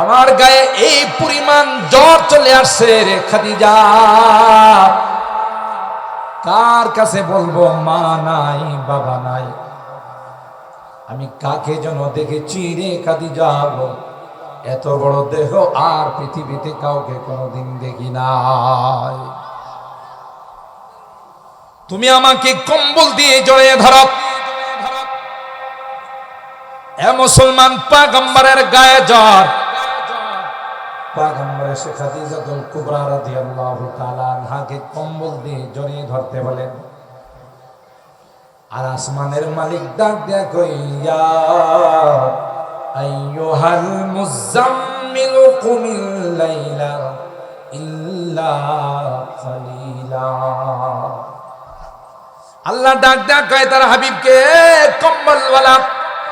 আমার গায়ে এই পরিমাণ জ্বর চলে আসছে রে খাদিজা। কার কাছে বলব, মা নাই, বাবা নাই? আমি কাকে যেন দেখেছি রে খাদিজা এত বড় দেহ আর পৃথিবীতে কাউকে কোনোদিন দেখি নাই। তুমি আমাকে কম্বল দিয়ে জড়িয়ে ধরো। এ মুসলমান পাগম্বরের গায়ে জ্বর। পাগম্বরে শেখ খাদিজাতুল কুবরা রাদিয়াল্লাহু তাআলা আনহাকে কম্বল দিয়ে জড়িয়ে ধরতে বলেন, আর আসমানের মালিক ডাক দেয়া কইয়া, আইয়ুহাল মুজাম্মিল কুমিল লাইলা ইল্লা কালিলা আল্লাহ ডাক দেয়া কয়, তার হাবিবকে কম্বলওয়ালা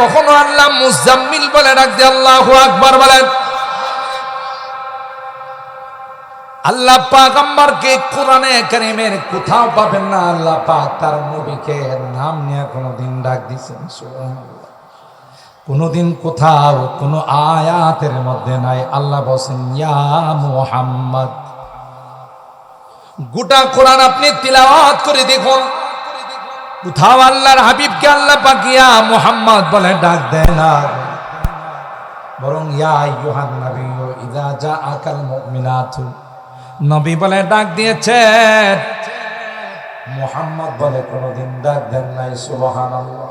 কখনো আল্লাহ মুজাম্মিল বলে দে আল্লাহু আকবার বলেন। আল্লাহ পাক আম্বারকে কোরআনে কারিমের কোথাও পাবেন না, আল্লাহ পাক তার নবীকে নাম নিয়ে কোনোদিন ডাক সুবহানাল্লাহ। কোনোদিন কোথাও কোনো আয়াতের মধ্যে নাই, আল্লাহ বলছেন, ইয়া মুহাম্মদ। গোটা কোরআন আপনি তিলাওয়াত করে দেখুন। কোথাও আল্লাহর হাবিবকে আল্লাহ পাকিয়া মুহাম্মদ বলে ডাক দেয় না। বরং নবী বলে ডাক দিয়েছেন মোহাম্মদ বলে কোনোদিন ডাক দেন নাই, সুবহানাল্লাহ।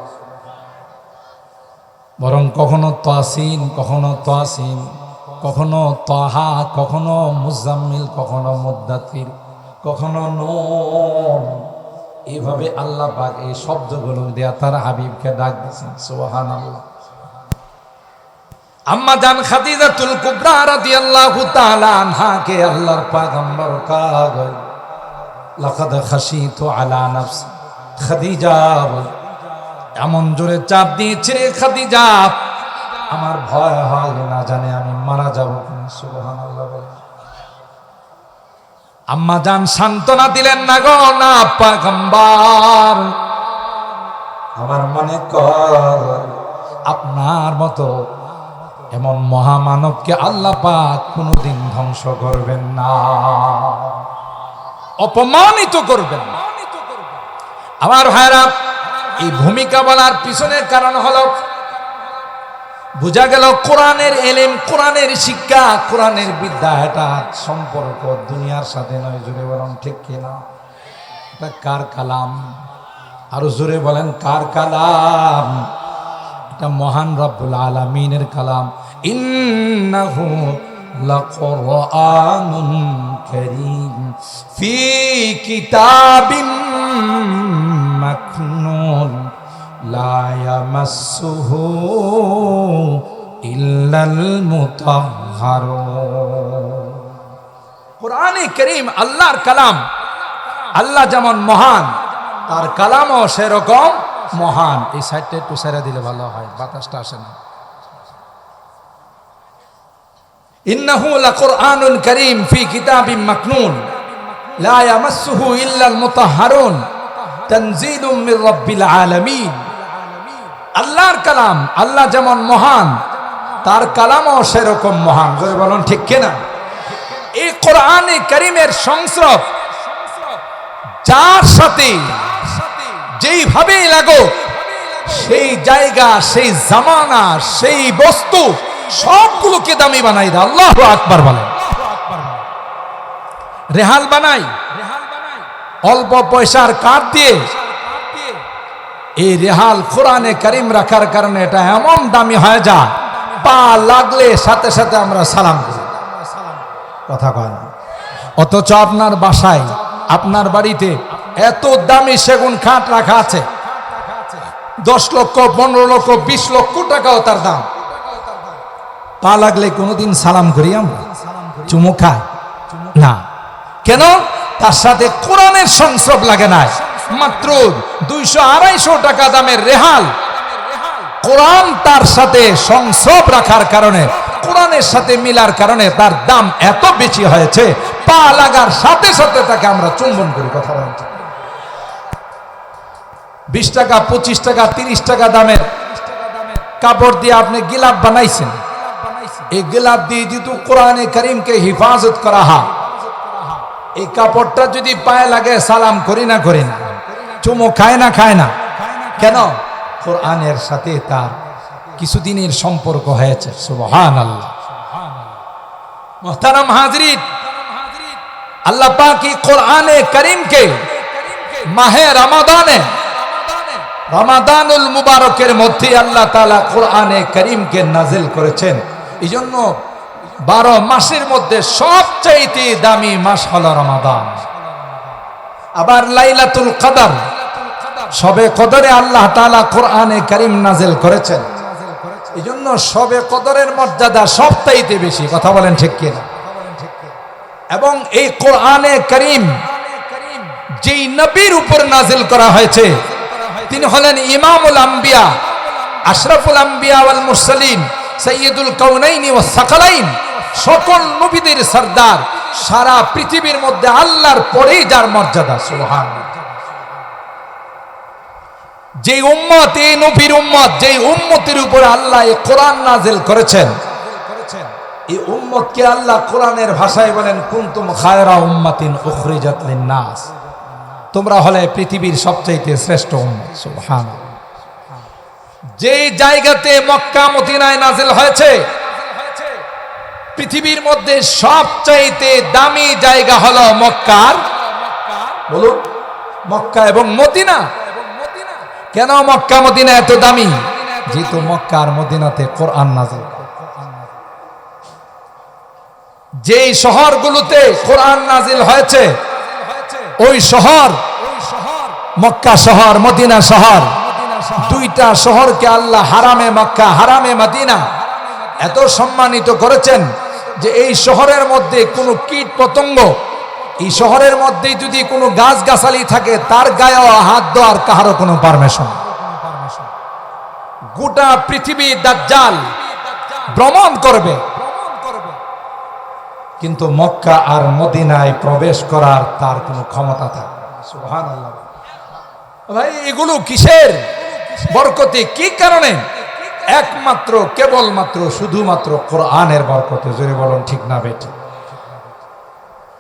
বরং কখনো তাসিন কখনো তাসিন, কখনো তাহা, কখনো মুজাম্মিল, কখনো মুদ্দাতির কখনো নুন। এইভাবে আল্লাহ পাক এই শব্দগুলো দেয়া তার হাবিবকে ডাক দিয়েছেন সোহান সুবহানাল্লাহ। আম্মা জান খাদিজা খাদিজাতুল কুবরা রাদিয়াল্লাহু তাআলা আনহাকে আল্লাহর পাগম্বর কাগল। লাকাদ খাশিতু আলা নাফসি, খাদিজা এমন জোরে চাপ দিয়েছে, খাদিজা, আমার ভয় হয় না জানে আমি মারা যাব সুবহানাল্লাহ বলে। আম্মা জান সান্ত্বনা দিলেন, না গো, না, পাগম্বর। আমার মনে কর, আপনার মতো এমন মহামানবকে আল্লাহ পাক কোনোদিন ধ্বংস করবেন না। অপমানিত করবেন না। আমার ভাইরা এই ভূমিকা বলার পিছনের কারণ হলো বোঝা গেল কোরআনের এলেম, কোরআনের শিক্ষা, কোরআনের বিদ্যা, এটা সম্পর্ক। দুনিয়ার সাথে নয়, জোরে বলেন, ঠিক কিনা এটা কার কালাম? আরও জোরে বলেন, কার কালাম? এটা মহান রব্বুল আলমিনের কালাম। ইন্নাহু লাকুরআনুন কারীম। ফি কিতাবিন মাকনুন, লা ইয়ামাসসুহু ইল্লাল কোরআনে করিম আল্লাহর কালাম। আল্লাহ যেমন মহান, তার কালামও সেরকম মহান। এই সাইডটা একটু সেরে দিলে ভালো হয়, বাতাসটা আসে না। ইন্নাহু লাকুরআনুন কারীম ফি কিতাবিম মাকনুন। লা ইয়ামাসসুহু ইল্লাল মুতাহহারুন তানজিলুম মির রাব্বিল আলামিন। আল্লাহর কালাম, আল্লাহ যেমন মহান তার কালামও সেরকম মহান। যদি বলুন, ঠিক কিনা? এই কোরআনে করিমের সংস্রব যার সাথে যেইভাবেই লাগো সেই জায়গা, সেই জামানা, সেই বস্তু সবগুলোকে দামি বানাই দেয়। আল্লাহ আকবার বলেন। রেহাল বানাই, অল্প পয়সার কাঠ দিয়ে এই রেহাল কোরআনে করিম রাখার কারণে এটা এমন দামি হয়ে যায় পা লাগলে সাথে সাথে আমরা সালাম করি। কথা কয় না। অথচ আপনার বাসায়, আপনার বাড়িতে এত দামি সেগুন খাট রাখা আছে। দশ লক্ষ, পনেরো লক্ষ, বিশ লক্ষ টাকাও তার দাম। পা লাগলে কোনোদিন সালাম করি আমরা? চুমু খাই না। কেন? তার সাথে কোরআনের সংস্রব লাগে না মাত্র দুইশো আড়াইশো টাকা দামের রেহাল। কোরআন তার সাথে সংস্রব রাখার কারণে, কোরআনের সাথে মিলার কারণে তার দাম এত বেশি হয়েছে, পা লাগার সাথে সাথে তাকে আমরা চুম্বন করি, কথা বলছি বিশ টাকা, পঁচিশ টাকা, তিরিশ টাকা দামের কাপড় দিয়ে আপনি গিলাপ বানাইছেন। এই গিলাপ দিয়ে যেহেতু কোরআনে করিমকে হিফাজত করা হয়, এই কাপড়টা যদি পায়ে লাগে সালাম করি না করি না, চুমো খায় না খায় না, কেন? কোরআনের সাথে তার কিছুদিনের সম্পর্ক হয়েছে। সুবহান আল্লাহ মোহতারাম হাজরিন, আল্লাহ পাক কোরআনে করিমকে মাহে রমাদানে, রমাদানুল মুবারকের মধ্যে আল্লাহ তাআলা কোরআনে করিমকে নাজিল করেছেন। এই জন্য বারো মাসের মধ্যে সবচাইতে দামি মাস হল রমাদান। আবার লাইলাতুল কদর সবে কদরে আল্লাহ তালা কোরআনে করিম নাজেল করেছেন। এই জন্য সবে কদরের মর্যাদা সবচাইতে বেশি, কথা বলেন ঠিক কিনা? এবং এই কোরআনে করিম যেই নবীর উপর নাজিল করা হয়েছে, তিনি হলেন ইমামুল আম্বিয়া, আশরাফুল আম্বিয়া ওয়াল মুরসালিন সৈয়দুল কাউনাইনি ও সাকালাইন, সকল নবীদের সর্দার, সারা পৃথিবীর মধ্যে আল্লাহর পরেই যার মর্যাদা সুবহান যে উম্মত, এই নবীর উম্মত যে উম্মতের উপর আল্লাহ এই কোরআন নাজিল করেছেন, এই উম্মতকে আল্লাহ কোরআনের ভাষায় বলেন, কুনতুম খায়রা উম্মাতিন উখরিজাত লিন-নাস। তোমরা হলে পৃথিবীর সবচাইতে শ্রেষ্ঠ উম্মত, সুবহানাল্লাহ। যে জায়গাতে মক্কা, মদিনায় নাজিল হয়েছে, পৃথিবীর মধ্যে সবচাইতে দামি জায়গা হলো মক্কার, বলুন, মক্কা এবং মদিনা। কেন মক্কা মদিনা এত দামি? যেহেতু মক্কা আর মদিনাতে কোরআন নাজিল যেই শহরগুলোতে কোরআন নাজিল হয়েছে, ওই শহর মক্কা শহর, মদিনা শহর, দুইটা শহরকে আল্লাহ হারামে মক্কা, হারামে মদিনা এত সম্মানিত করেছেন যে এই শহরের মধ্যে কোনো কীট পতঙ্গ এই শহরের মধ্যেই যদি কোনো গাছ গাছালি থাকে, তার গায়ে হাত দেওয়ার কাহারও কোনো পারমিশন? গোটা পৃথিবী দাজ্জাল ভ্রমণ করবে। কিন্তু মক্কা আর মদিনায় প্রবেশ করার তার কোনো ক্ষমতা থাকে ভাই, এগুলো কিসের বরকতে? কি কারণে? একমাত্র, কেবলমাত্র, শুধুমাত্র কোরআনের বরকতে। জোরে বলুন, ঠিক না বেটি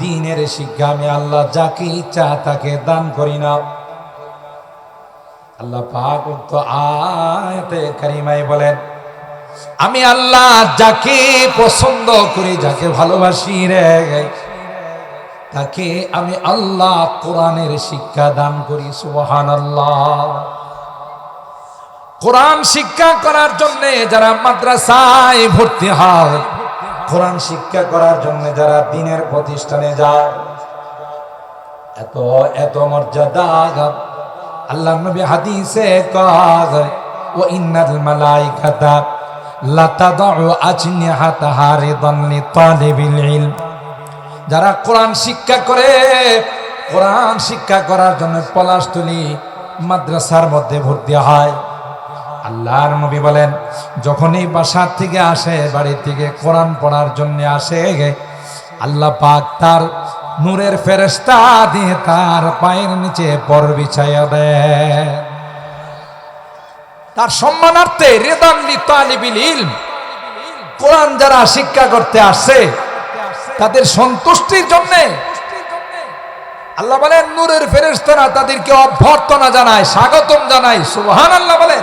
দিনের শিক্ষা আমি আল্লাহ যাকে ইচ্ছা তাকে দান করি না। আল্লাহ পাক উক্ত বলেন, আমি আল্লাহ যাকে পছন্দ করি, যাকে ভালোবাসি রে, তাকে আমি আল্লাহ কোরআনের শিক্ষা দান করি সুবহান আল্লাহ কোরআন শিক্ষা করার জন্য যারা মাদ্রাসায় ভর্তি হয় কোরআন শিক্ষা করার জন্য যারা দিনের প্রতিষ্ঠানে যায়, এত এত মর্যাদা আল্লাহ নবী হাদিসে কয় ও ইন্নাল মালাইকাতা লাতাদউ আজনিহাতাহা রিদান লিতালিবিল ইলম। যারা কোরআন শিক্ষা করে, কোরআন শিক্ষা করার জন্য পলাশতলি মাদ্রাসার মধ্যে ভর্তি হয়। আল্লাহর নবী বলেন যখন এই বাসার থেকে আসে বাড়ি থেকে কোরআন পড়ার জন্য আসে আল্লাহ পাক তার নূরের ফেরেস্তা দিয়ে তার পায়ের নিচে পর বিছাইয়া দেয় তার সম্মানার্থে রেদানলি তালিবিল ইলম, কোরআন যারা শিক্ষা করতে আসে তাদের সন্তুষ্টির জন্য আল্লাহ বলেন, নূরের ফেরেস্তারা তাদেরকে অভ্যর্থনা জানায়, স্বাগতম জানায়। সুবহান আল্লাহ বলেন।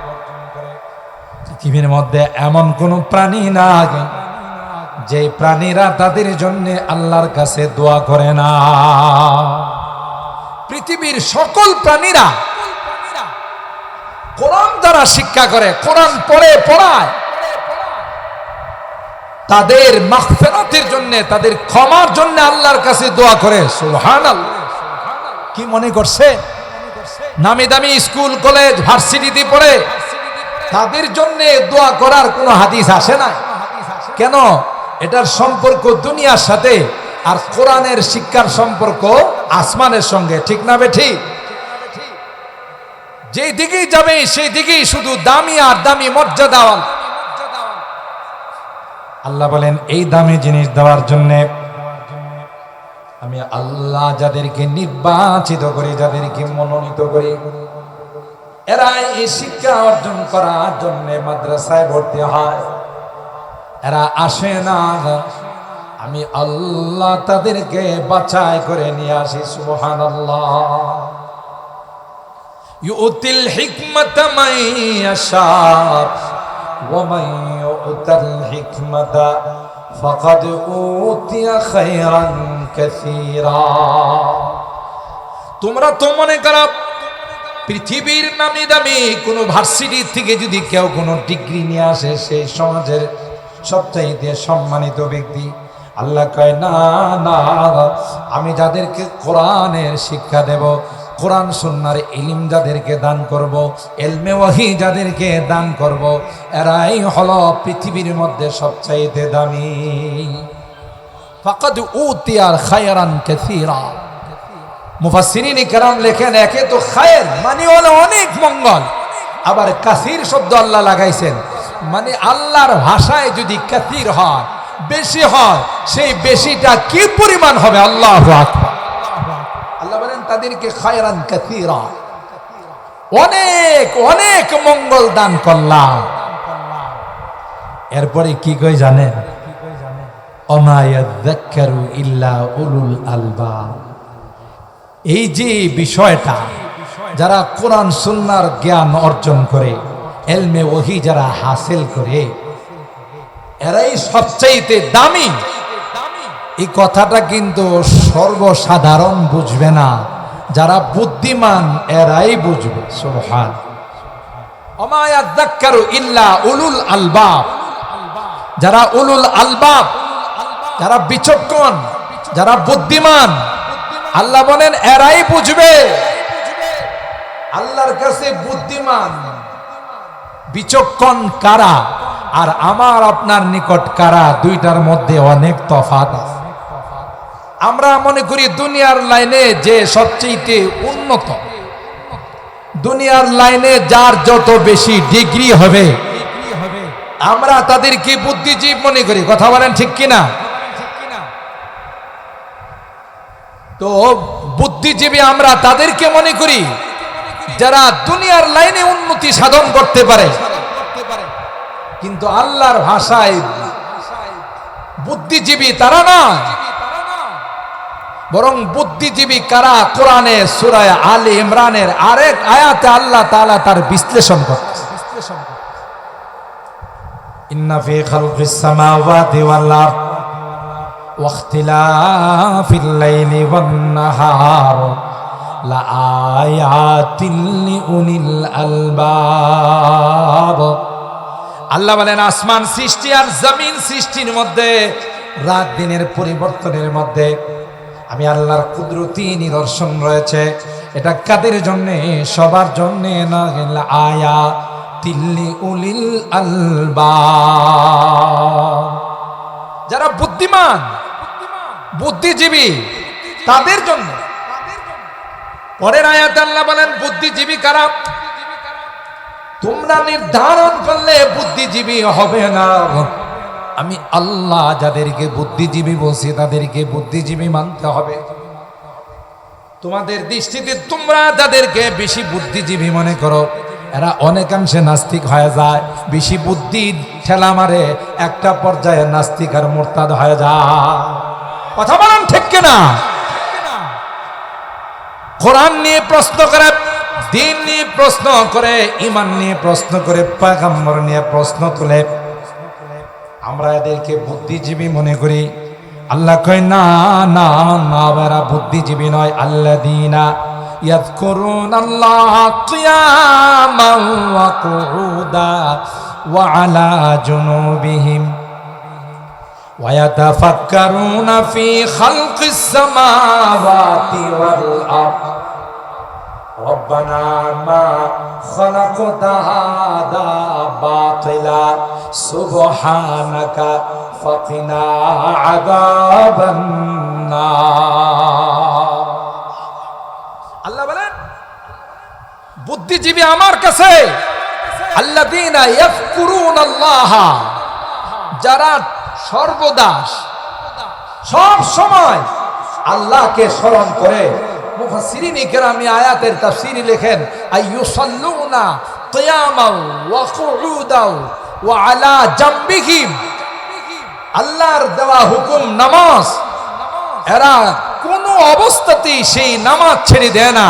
পৃথিবীর মধ্যে এমন কোন প্রাণী নাই যে প্রাণীরা তাদের জন্য আল্লাহর কাছে দোয়া করে না। পৃথিবীর সকল প্রাণীরা কোরআন দ্বারা শিক্ষা করে, কোরআন পড়ে, পড়ায়। তাদের মাগফিরাতের জন্য, তাদের ক্ষমার জন্য আল্লাহর কাছে দোয়া করে। সুবহানাল্লাহ। কি মনে করছে? নামি দামি স্কুল, কলেজ, ভার্সিটিতে পড়ে তাদের জন্য দোয়া করার কোনো হাদিস আসে না কেন? এটার সম্পর্ক দুনিয়ার সাথে আর কোরআনের শিক্ষার সম্পর্ক আসমানের সঙ্গে, ঠিক না বে ঠিক? যেই দিকেই যাবে, সেই দিকেই শুধু দামি আর দামি মর্যাদা। আল্লাহ বলেন, এই দামি জিনিস দেওয়ার জন্যে আমি আল্লাহ যাদেরকে নির্বাচিত করি, যাদেরকে মনোনীত করি এরা এই শিক্ষা অর্জন করার জন্য মাদ্রাসায় ভর্তি হয়। এরা আসে না। আমি আল্লাহ তাদেরকে বাছাই করে নিয়ে আসি সুবহান আল্লাহ তোমরা তো মনে করো পৃথিবীর নামি দামি কোনো ভার্সিটি থেকে যদি কেউ কোনো ডিগ্রি নিয়ে আসে সেই সমাজের সবচাইতে সম্মানিত ব্যক্তি। আল্লাহ কয়, না না, আমি যাদেরকে কোরআনের শিক্ষা দেব, কোরআন, সুন্নার ইলিম যাদেরকে দান করব, এলমে ওয়াহি যাদেরকে দান করব, এরাই হলো পৃথিবীর মধ্যে সবচাইতে দামি। ফাকাদ উতিয়ার খায়রান কাসীরা। মুফাসসিরিন কেরাম লেখেন, একে তো মানে অনেক মঙ্গল। আবার শব্দ আল্লাহ লাগাইছেন মানে আল্লাহর ভাষায় যদি সেই কি পরিমাণ হবে? আল্লাহ আল্লাহ বলেন, তাদেরকে অনেক অনেক মঙ্গল দান করলাম। এরপরে কি কই জানেন? অমায়াদ্দাক্কারু ইল্লা উলুল আলবাব। এই যে বিষয়টা, যারা কোরআন, সুন্নার জ্ঞান অর্জন করে, এলমে ওহি যারা হাসিল করে, এরাই সবচাইতে দামি। এই কথাটা কিন্তু সর্বসাধারণ বুঝবে না। যারা বুদ্ধিমান, এরাই বুঝবে। সোহান ইল্লা উলুল আলবাব। যারা উলুল আলবাব, যারা বিচক্ষণ, যারা বুদ্ধিমান আল্লাহ বলেন, এরাই বুঝবে। আল্লাহর কাছে বুদ্ধিমান, বিচক্ষণ কারা? আর আমার, আপনার নিকট কারা? দুইটার মধ্যে অনেক তফাত আছে। আমরা মনে করি, দুনিয়ার লাইনে যে সবচেয়ে উন্নত, দুনিয়ার লাইনে যার যত বেশি ডিগ্রি হবে, আমরা তাদেরকে বুদ্ধিজীব মনে করি? কথা বলেন ঠিক কিনা? তো বুদ্ধিজীবী আমরা তাদেরকে মনে করি যারা দুনিয়ার লাইনে উন্নতি সাধন করতে পারে। কিন্তু আল্লাহর ভাষায় বুদ্ধিজীবী তারা না। বরং বুদ্ধিজীবী কারা? কোরআনে সুরায় আলী ইমরানের আরেক আয়াতে আল্লাহ তাআলা তার বিশ্লেষণ করছে ইন্না ফি واختلاف الليل والنهار لآيات لأولي الألباب আল্লাহ বলেন আসমান সৃষ্টি আর জমিন সৃষ্টির মধ্যে রাত দিনের পরিবর্তনের মধ্যে আমি আল্লাহর কুদরতি নিদর্শন রয়েছে এটা কাদের জন্য সবার জন্য না আয়া তিল্লি উলিল আলবা যারা বুদ্ধিমান বুদ্ধিজীবী তাদের জন্য। পরের আয়াত আল্লাহ বলেন, বুদ্ধিজীবী কারা? তোমরা নির্ধারণ করলে বুদ্ধিজীবী হবে না। আমি আল্লাহ যাদেরকে বুদ্ধিজীবী বলছি, তাদেরকে বুদ্ধিজীবী মানতে হবে। তোমাদের দৃষ্টিতে তোমরা যাদেরকে বেশি বুদ্ধিজীবী মনে করো, এরা অনেকাংশে নাস্তিক হয়ে যায়। বেশি বুদ্ধি ঠেলা মারে, একটা পর্যায়ে নাস্তিক আর মোরতাদ হয়ে যায়। কথা বলেন ঠিক কিনা কোরআন নিয়ে প্রশ্ন করে দিন নিয়ে প্রশ্ন করে ইমান নিয়ে প্রশ্ন করে পাগাম্বর নিয়ে প্রশ্ন তুলে আমরা এদেরকে বুদ্ধিজীবী মনে করি আল্লাহ কয় না না না এরা বুদ্ধিজীবী নয় আল্লাহ দিনা يذكرون الله قياما وقعودا وعلى جنوبهم ويتفكرون في خلق السماوات والأرض ربنا ما خلقت هذا باطلا سبحانك فقنا عذاب النار আল্লাহ বলেন বুদ্ধিজীবী আমার কাছে আল্লাযীনা ইয়াযকুরুনাল্লাহ যারা সর্বদাস, সব সময় আল্লাহকে স্মরণ করে। মুফাসসিরিন ইকরামি আয়াতের লেখেন ওয়া আলা আল্লাহর দেওয়া হুকুম নামাজ, এরা কোনো অবস্থাতেই সেই নামাজ ছেড়ে দেয় না।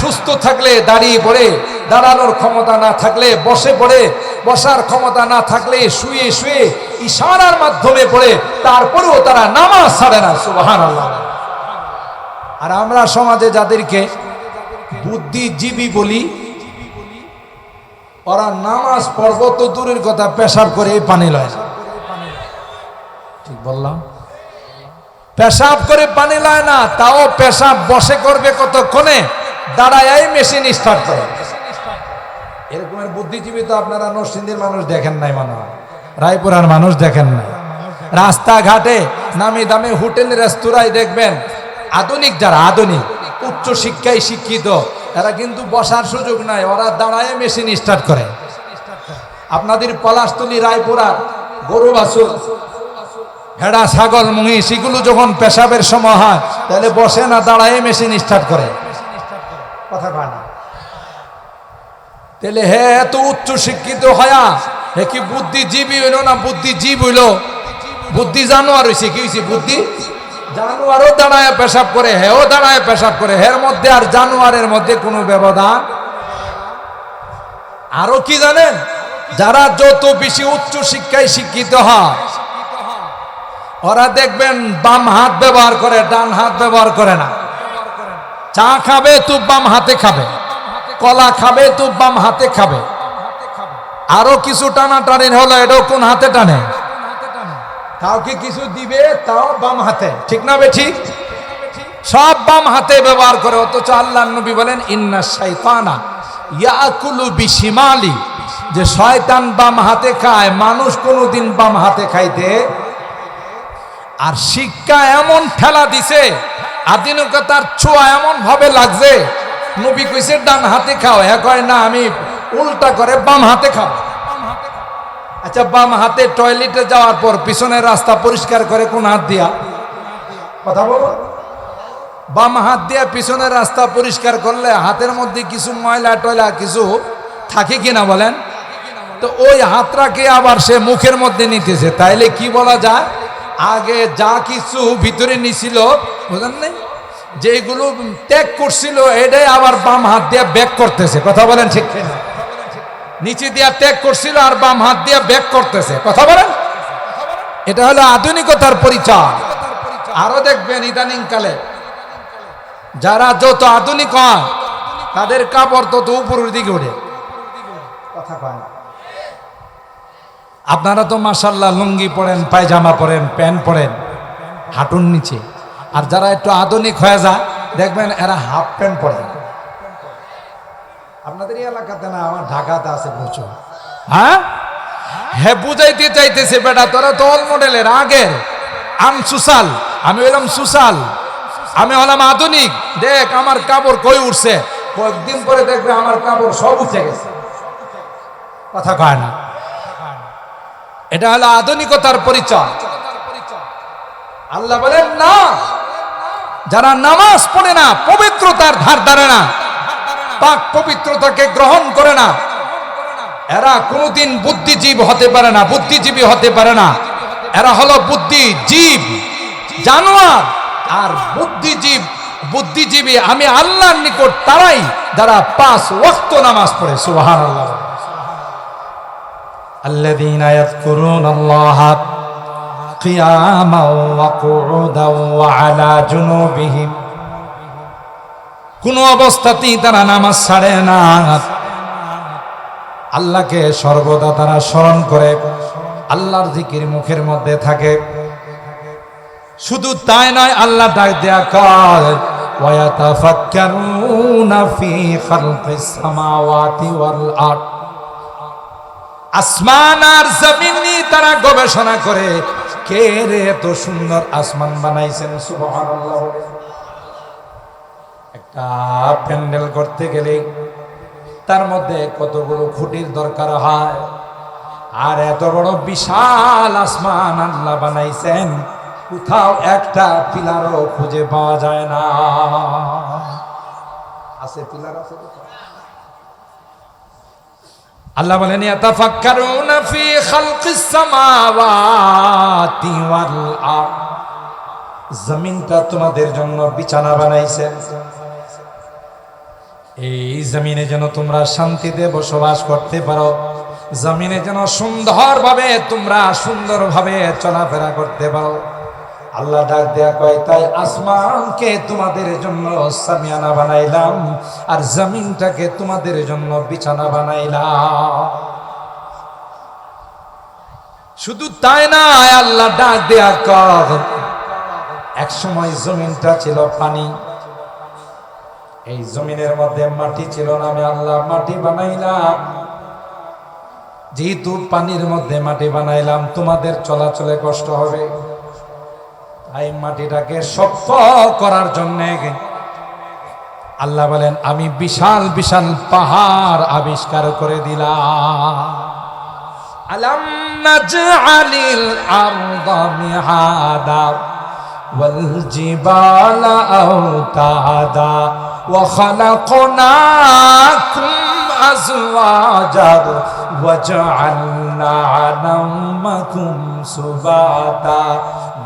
সুস্থ থাকলে দাঁড়িয়ে পড়ে, দাঁড়ানোর ক্ষমতা না থাকলে বসে পড়ে, বসার ক্ষমতা না থাকলে শুয়ে শুয়ে ইশারার মাধ্যমে পড়ে, তারপরেও তারা নামাজ ছাড়ে না সুবাহান আল্লাহ আর আমরা সমাজে যাদেরকে বুদ্ধিজীবী বলি, ওরা নামাজ পর্ব তো দূরের কথা, পেশাব করে পানি লয়। ঠিক বললাম? পেশাব করে পানি লয় না, তাও পেশাব বসে করবে কতক্ষণে? দাঁড়ায় মেশিন স্টার্ট করে। এরকমের বুদ্ধিজীবী তো আপনারা নরসিংদীর মানুষ দেখেন নাই মনে হয়, রায়পুরার মানুষ দেখেন নাই। রাস্তাঘাটে নামি দামি হোটেল, রেস্তোরাঁয় দেখবেন, আধুনিক যারা, আধুনিক, উচ্চ শিক্ষায় শিক্ষিত, এরা কিন্তু বসার সুযোগ নাই, ওরা দাঁড়ায় মেশিন স্টার্ট করে। আপনাদের পলাশতলি রায়পুরা গরু বাছুর, ভেড়া, ছাগল, মহিষ, এগুলো যখন পেশাবের সময় হয়, তাহলে বসে না, দাঁড়ায় মেশিন স্টার্ট করে। কথা কয় না। তাহলে হে, এত উচ্চ শিক্ষিত হয়া, হে কি বুদ্ধিজীবী হইল না বুদ্ধিজীব হইল? বুদ্ধি জানোয়ার হয়েছে কি হয়েছে বুদ্ধি? জানোয়ারও দাঁড়ায় পেশাব করে, হেও দাঁড়ায় পেশাব করে, হের মধ্যে আর জানোয়ারের মধ্যে কোনো ব্যবধান? আরও কি জানেন? যারা যত বেশি উচ্চ শিক্ষায় শিক্ষিত হয়, ওরা দেখবেন বাম হাত ব্যবহার করে, ডান হাত ব্যবহার করে না। চা খাবে তো বাম হাতে খাবে। কলা খাবে তো বাম হাতে খাবে। আরও কিছু টানা টানি হলো, এটাও কোন হাতে টানে? কাউকে কিছু দিবে, তাও বাম হাতে। ঠিক না বে ঠিক সব বাম হাতে ব্যবহার করে, অথচ আল্লাহ নবী বলেন, ইন্না শাইতানা ইয়াকুলু বিশিমালি। যে শয়তান বাম হাতে খায়, মানুষ কোনোদিন বাম হাতে খাইতে। আর শিক্ষা এমন ঠেলা দিছে আধুনিকতার ছোঁয়া এমন ভাবে লাগছে, নবী কইছে, ডান হাতে খাও। হ্যাঁ কয়, না, আমি উল্টা করে বাম হাতে খাও আচ্ছা বাম হাতে টয়লেটে যাওয়ার পর পিছনের রাস্তা পরিষ্কার করে কোন হাত দিয়া? কথা বলো। বাম হাত দিয়া পিছনের রাস্তা পরিষ্কার করলে হাতের মধ্যে কিছু ময়লা টয়লা কিছু থাকে কিনা বলেন? তো ওই হাতটাকে আবার সে মুখের মধ্যে নিতেছে। তাইলে কি বলা যায়? আগে যা কিছু ভিতরে নিছিল বুঝলেন নাই? যেগুলো ত্যাগ করছিল, এটাই আবার বাম হাত দিয়ে ব্যাক করতেছে। কথা বলেন ঠিক নিচে দিয়া ত্যাগ করছিল আর বাম হাত দিয়ে ব্যাক করতেছে। কথা বলেন? এটা হলো আধুনিকতার পরিচয়। আরও দেখবেন ইদানিং কালে, যারা যত আধুনিক হয়, তাদের কাপড় তত উপরের দিকে ওঠে। কথা কয় না। আপনারা তো মাসাল্লাহ লুঙ্গি পরেন, পায়জামা পরেন, প্যান্ট পরেন, হাঁটুর নিচে। আর যারা একটু আধুনিক হয়ে যায়, দেখবেন এরা হাফ প্যান্ট পরে। আপনাদের এলাকাতে না, আমার ঢাকাতে আছে প্রচুর। হ্যাঁ? হ্যাঁ বুঝাইতে চাইতেছে, বেটা, তোরা তো অল মডেলের আগের। আম সুসাল আমি হলাম সুসাল আমি হলাম আধুনিক। দেখ, আমার কাপড় কই উঠছে? কয়েকদিন পরে দেখবে আমার কাপড় সব উঠে গেছে। কথা কয় না। এটা হলো আধুনিকতার পরিচয়। আল্লাহ বলেন, না। যারা নামাজ পড়ে না, পবিত্রতার ধার ধারে না, পাক পবিত্রতাকে গ্রহণ করে না, এরা কোনোদিন বুদ্ধিজীব হতে পারে না, বুদ্ধিজীবী হতে পারে না। এরা হলো বুদ্ধিজীব, জানোয়ার। আর বুদ্ধিজীব, বুদ্ধিজীবী আমি আল্লাহর নিকট তারাই যারা পাঁচ ওয়াক্ত নামাজ পড়ে, সুবহানাল্লাহ। الذين يذكرون الله قياما وقعودا وعلى جنوبهم কোন অবস্থাতেই তারা নামাজ ছাড়ে না আল্লাহকে সর্বদা তারা স্মরণ করে আল্লাহর জিকির মুখের মধ্যে থাকে শুধু তাই নয় আল্লাহ ডাক দেয়া কর ওয়াতাফাক্কারুনা ফি খালকিস সামাওয়াতি ওয়াল আরদ আসমান আর জমিন নিয়ে তারা গবেষণা করে, কে রে এত সুন্দর আসমান বানাইছেন, সুবহানাল্লাহ একটা প্যান্ডেল করতে গেলে তার মধ্যে কতগুলো খুঁটির দরকার হয়, আর এত বড় বিশাল আসমান আল্লাহ বানাইছেন, কোথাও একটা পিলারও খুঁজে পাওয়া যায় না আছে পিলার আছে? আল্লাহ বলেন, ইয়াতাফাক্কারুনা ফি খালকিস সামাওয়াতি ওয়াল আরদ। জমিনটা তোমাদের জন্য বিছানা বানাইছেন এই জমিনে যেন তোমরা শান্তিতে বসবাস করতে পারো। জমিনে যেন সুন্দরভাবে তোমরা সুন্দরভাবে চলাফেরা করতে পারো। আল্লাহ ডাক দেয়া কয়, তাই আসমানকে তোমাদের জন্য সামিয়ানা বানাইলাম আর জমিনটাকে তোমাদের জন্য বিছানা বানাইলাম। শুধু তাই না আল্লাহ ডাক দেয়া কর। এক সময় জমিনটা ছিল পানি। এই জমিনের মধ্যে মাটি ছিল না, আমি আল্লাহ মাটি বানাইলাম। যেহেতু পানির মধ্যে মাটি বানাইলাম, তোমাদের চলাচলে কষ্ট হবে। এই মাটিটাকে শক্ত করার জন্যে। আল্লাহ বলেন, আমি বিশাল বিশাল পাহাড় আবিষ্কার করে দিলাম। আলম أزواجا وجعلنا نومكم سباتا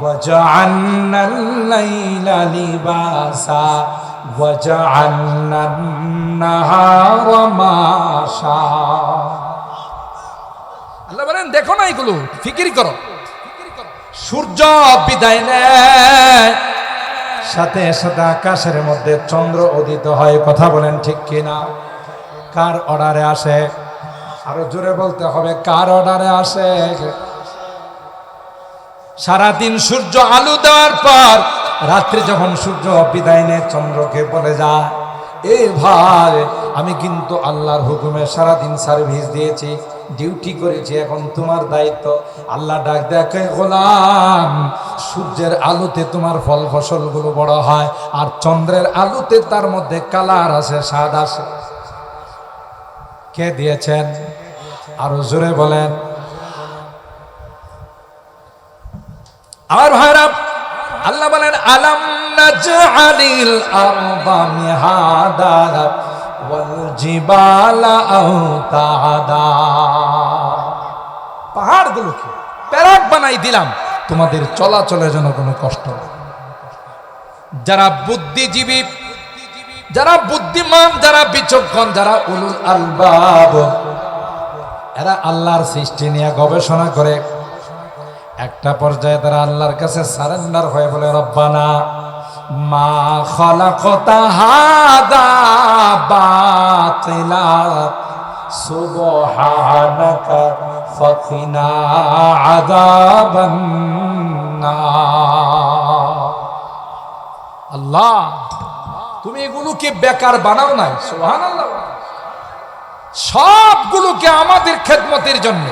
وجعلنا الليل لباسا وجعلنا النهار معاشا আল্লাহ বলেন দেখো না এগুলো ফিকির করো সূর্য বিদায় নেয় সাথে সাথে আকাশের মধ্যে চন্দ্র উদিত হয় কথা বলেন ঠিক কিনা কার অর্ডারে আসে? আরও জোরে বলতে হবে, কার অর্ডারে আসে? সারাদিন সূর্য আলু দেওয়ার পর রাত্রি যখন সূর্য বিদায় নেয়, চন্দ্রকে বলে, যা, এ ভাই, আমি কিন্তু আল্লাহর হুকুমে সারাদিন সার্ভিস দিয়েছি, ডিউটি করেছি, এখন তোমার দায়িত্ব। আল্লাহ ডাক, দেখে গোলাম, সূর্যের আলোতে তোমার ফল ফসলগুলো বড় হয়, আর চন্দ্রের আলোতে তার মধ্যে কালার আছে স্বাদ আসে। কে দিয়েছেন? আরও জোরে বলেন। আমার ভাইরা আল্লাহ বলেন, আলাম নাজআলিল আরদা মিহাদা ওয়াল জিবালা আওতাদা। পাহাড়গুলোকে প্যারাক বানাই দিলাম, তোমাদের চলাচলের জন্য কোনো কষ্ট। যারা বুদ্ধিজীবী যারা বুদ্ধিমান, যারা বিচক্ষণ, যারা উলুল আলবাব, এরা আল্লাহর সৃষ্টি নিয়ে গবেষণা করে একটা পর্যায়ে তারা আল্লাহর কাছে সারেন্ডার হয়ে বলে, রব্বানা মা খলাকতা হাদা বাতিলা সুবহানাকা ফাকিনা আযাবান। আল্লাহ তুমি এগুলোকে বেকার বানাও নাই, সুবহানাল্লাহ। সবগুলোকে আমাদের খেদমতের জন্য,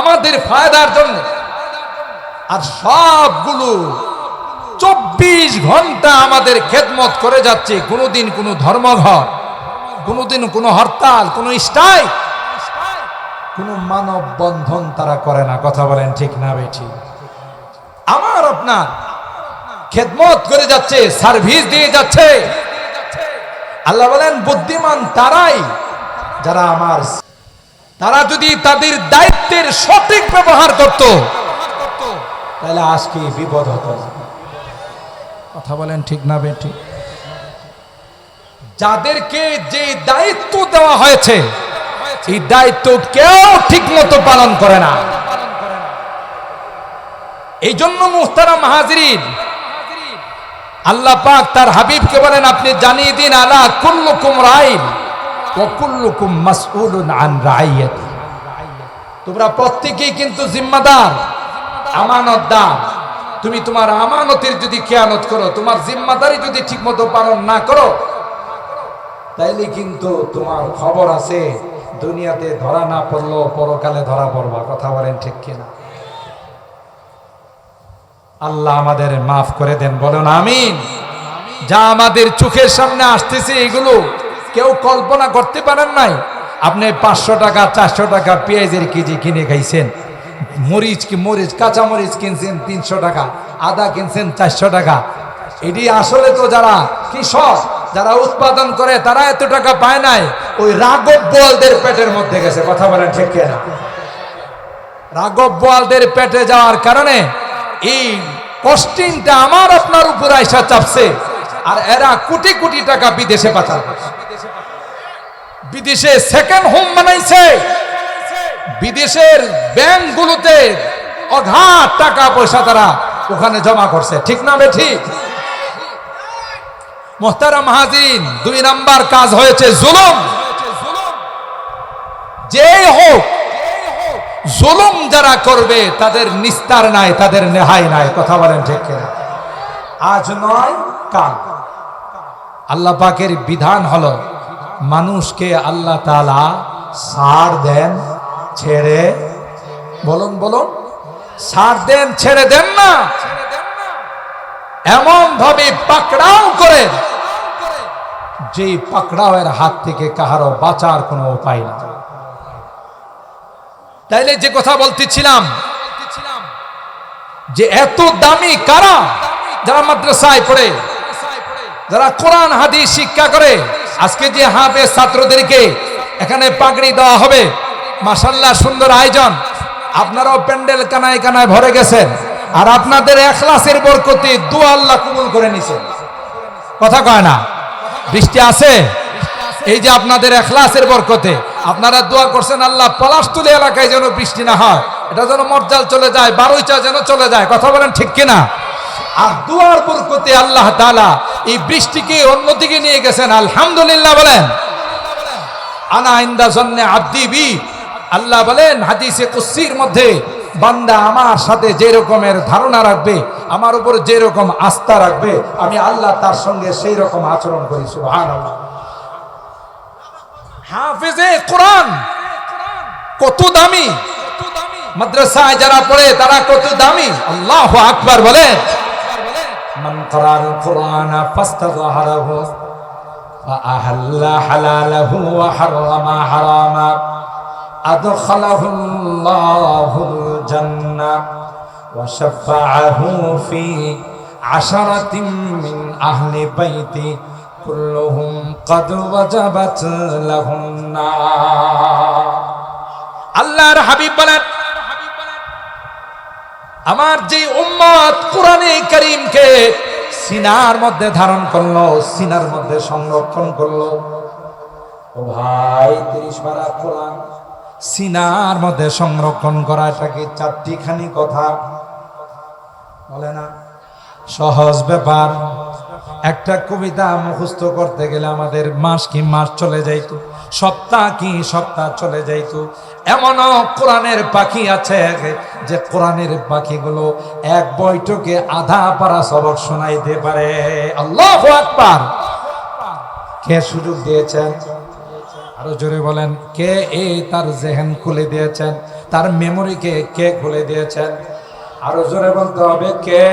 আমাদের ফায়দার জন্য, আর সবগুলো চব্বিশ ঘণ্টা আমাদের খেদমত করে যাচ্ছে, কোনোদিন কোনো ধর্মঘট, কোনোদিন কোনো হরতাল, কোনো স্ট্রাইক, কোনো মানব বন্ধন তারা করে না, কথা বলেন ঠিক না বেঠি আমার আপনার খেদমত করে যাচ্ছে সার্ভিস দিয়ে যাচ্ছে। আল্লাহ বলেন, বুদ্ধিমান তারাই যারা আমার তারা যদি তাদের দায়িত্বের সঠিক ব্যবহার করত, তাহলে আজকে বিপদ হতো? কথা বলেন ঠিক না বেঠি যাদেরকে যে দায়িত্ব দেওয়া হয়েছে, এই দায়িত্ব কেউ ঠিক মতো পালন করে না। এই জন্য মুহতারাম হাজিরিন আল্লাহ পাক তার হাবিবকে বলেন, আপনি জানিয়ে দিন, আলা কুল্লুকুম রাইন কুল্লুকুম মাসউলুন আন রাইয়াতি। তোমরা প্রত্যেকেই কিন্তু জিম্মাদার, আমানতদার। তুমি তোমার আমানতের যদি খেয়ানত করো, তোমার জিম্মাদারি যদি ঠিকমতো পালন না করো, তাইলে কিন্তু তোমার খবর আছে, দুনিয়াতে ধরা না পড়ল পরকালে ধরা পড়বা। কথা বলেন ঠিক কিনা? আল্লাহ আমাদের মাফ করে দেন, বলুন আমিন। যা আমাদের চোখের সামনে আসতেছে এগুলো কেউ কল্পনা করতে পারেন নাই। আপনি পাঁচশো টাকা, চারশো টাকা পেঁয়াজের কেজি কিনে খাইছেন, মরিচ কি মরিচ কাঁচা মরিচ কিনছেন তিনশো টাকা, আদা কিনছেন চারশো টাকা। এটি আসলে তো যারা কৃষক, যারা উৎপাদন করে, তারা এত টাকা পায় নাই। ওই রাগব বোয়ালদের পেটের মধ্যে গেছে, কথা বলেন ঠিক কিনা? রাগব বোয়ালদের পেটে যাওয়ার কারণে এই কস্টিংটা আমার আপনার উপর আইসা চাপছে, আর এরা কোটি কোটি টাকা বিদেশে পাচার বিদেশে সেকেন্ড হোম বানাইছে। বিদেশের ব্যাংকগুলোতে অঘাত টাকা পয়সা তারা ওখানে জমা করছে। ঠিক না বে ঠিক মোহতারা মাহাজিন দুই নাম্বার কাজ হয়েছে জুলুম। যেই হোক জুলুম যারা করবে, তাদের নিস্তার নাই, তাদের নেহাই নাই, কথা বলেন ঠিক কিনা? আজ নয়, কাল। আল্লাহ পাকের বিধান হলো, মানুষকে আল্লাহ তালা সার দেন, ছেড়ে, বলুন বলুন, সার দেন, ছেড়ে দেন না। এমন ভাবে পাকড়াও করে যে পাকড়াওয়ের হাত থেকে কাহারও বাঁচার কোনো উপায় না তাইলে যে কথা বলতেছিলাম, যে এত দামি কারা যারা মাদ্রাসায় পড়ে, যারা কোরআন, হাদিস শিক্ষা করে, আজকে যে হাফে ছাত্রদেরকে এখানে পাগড়ি দেওয়া হবে মাসাল্লাহ সুন্দর আয়োজন। আপনারাও প্যান্ডেল কানায় কানায় ভরে গেছেন, আর আপনাদের এখলাসের বরকতে দু আল্লাহ কবুল করে নিছেন। কথা কয় না? বৃষ্টি আছে? এই যে আপনাদের এখলাসের বরকতে, আপনারা দোয়া করছেন, আল্লাহ পলাশতুলি এলাকায় যেন বৃষ্টি না হয়, এটা যেন মর্যাল চলে যায়, বারোইচা যেন চলে যায়, কথা বলেন ঠিক কিনা? আর দুয়ার বরকতে আল্লাহ তালা এই বৃষ্টিকে অন্যদিকে নিয়ে গেছেন, আলহামদুলিল্লাহ বলেন। আনা ইন্দা জন্নে আব্দি বি, আল্লাহ বলেন, হাদিসে কুসির মধ্যে, বান্দা আমার সাথে যে রকমের ধারণা রাখবে, আমার উপর যে রকম আস্থা রাখবে, আমি আল্লাহ তার সঙ্গে সেই রকম আচরণ করি, সুবহানাল্লাহ। হাফেজে কোরআন কত দামি মাদ্রাসায় যারা পড়ে তারা কত দামি আল্লাহ আকবার বলেন মান করার কোরআন ফাস্তাযহারাহু فأهل حلاله وحرم حراما أدخله الله الجنة وشفعه في عشرة من أهل بيتي কুল্লুহুম কদ ওয়াজাবাত লাহুম না আল্লাহর হাবিব বলেন, আমার যে উম্মত কোরআনে করিমকে সিনার মধ্যে ধারণ করল, সিনার মধ্যে সংরক্ষণ করল। ও ভাই, তিরিশ পারা কোরআন সিনার মধ্যে সংরক্ষণ করা এটাকে চারটিখানি কথা? বলে না। সহজ ব্যাপার। একটা কবিতা মুখস্থ করতে গেলে আমাদের মাস কি মাস চলে যাইত, সপ্তাহ কি সপ্তাহ চলে যাইত। এমনও কোরআনের পাখি আছে যে কোরআনের পাখিগুলো এক বৈঠকে আধা পারা সবক শোনাইতে পারে। আল্লাহ আকবার। কে সুযোগ দিয়েছেন? আরও জোরে বলেন, কে এ তার জেহেন খুলে দিয়েছেন? তার মেমোরিকে কে খুলে দিয়েছেন? আরও জোরে বলতে হবে, কে?